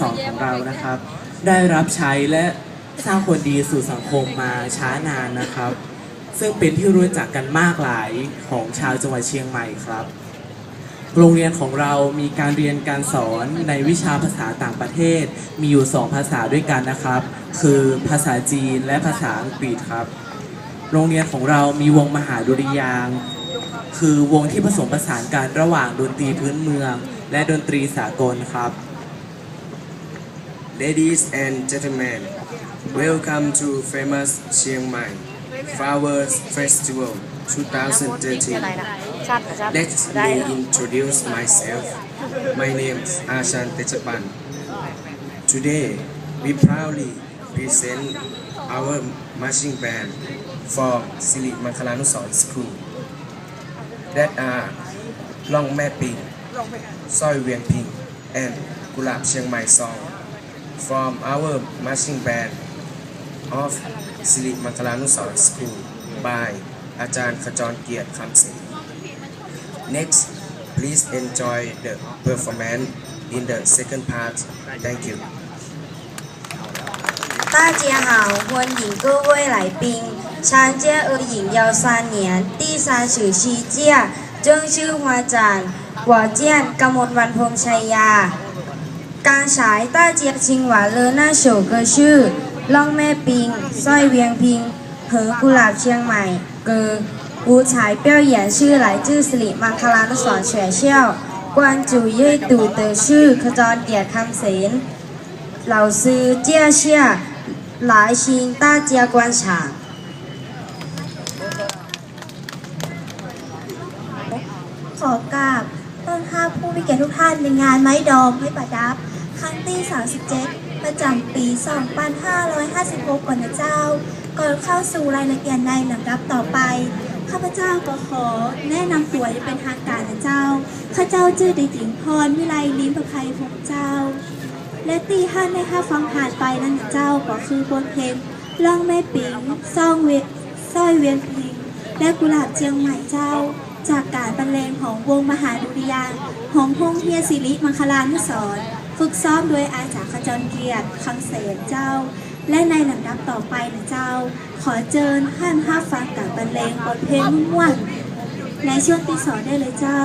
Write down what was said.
สอนของเรานะครับ ได้รับใช้และสร้างคนดีสู่สังคมมาช้านานนะครับ ซึ่งเป็นที่รู้จักกันมากหลายของชาวจังหวัดเชียงใหม่ครับ โรงเรียนของเรามีการเรียนการสอนในวิชาภาษาต่างประเทศ มีอยู่2ภาษาด้วยกันนะครับ คือภาษาจีนและภาษาอังกฤษครับ โรงเรียนของเรามีวงมหาดุริยางค์คือวงที่ผสมผสานกันระหว่างดนตรีพื้นเมือง และดนตรีสากลครับ Ladies and gentlemen, welcome to famous Chiang Mai Flowers Festival 2013. Let me introduce myself. My name is Ashan Techapan. Today, we proudly present our marching band for Sili Makalanusori School that are Long Mae Ping, Soi Wien Ping, and Gulab Chiang Mai Song from our marching band of Siri Mangkalanuson School by อาจารย์ขจรเกียรติคำศรี Next, please enjoy the performance in the second part. Thank you. 大家好，欢迎各位来宾参加二零幺三年第三十七届正式发展国建 การฉายต้าเจียชิงหวาเลอหน้าโฉเกอชื่อ ล่องแม่ปิงสร้อยเวียงพิงเหอกุหลาบเชียงใหม่ เกอกูฉายเปี้ยวเหยีนชื่อหลายจื้อสิริมังคลานุสรเฉยเชี่ยวกวนจูเย่ตู่เตอชื่อขจรเดียคำเสนเหล่าซื้อเจียเชี่ยหลายชิงต้าเจียกวนฉาง นรับผู้มีเกียรติทุกท่านในงานไม้ดอมไม้ประดับ ครั้งที่ 37 ประจำปี 2556 ก่อนนะเจ้า ก่อนเข้าสู่รายละเอียดในลำดับต่อไป ข้าพเจ้าก็ขอแนะนำตัวเป็นทางการนะเจ้า ข้าเจ้าชื่อเด็กหญิงพรวิไลลิ้มประภัยพงเจ้า และตีห้าในห้าฟังผ่านไปนั่นนะเจ้าก็คือบทเพลงล่องแม่ปิงซ่องเวสร้อยเวียนพิงและกุหลาบเชียงใหม่เจ้า จากการบรรเลงของวงมหาดุริยางของพงเฮียสิริมังคลานุสรฝึกซ้อมโดยอาจารย์ขจรเกียรติคำเสนเจ้า และในลำดับต่อไปนะเจ้า ขอเจิญท่านห้าฟังการบรรเลงบทเพลงม่วนในช่วงที่สองได้เลยเจ้า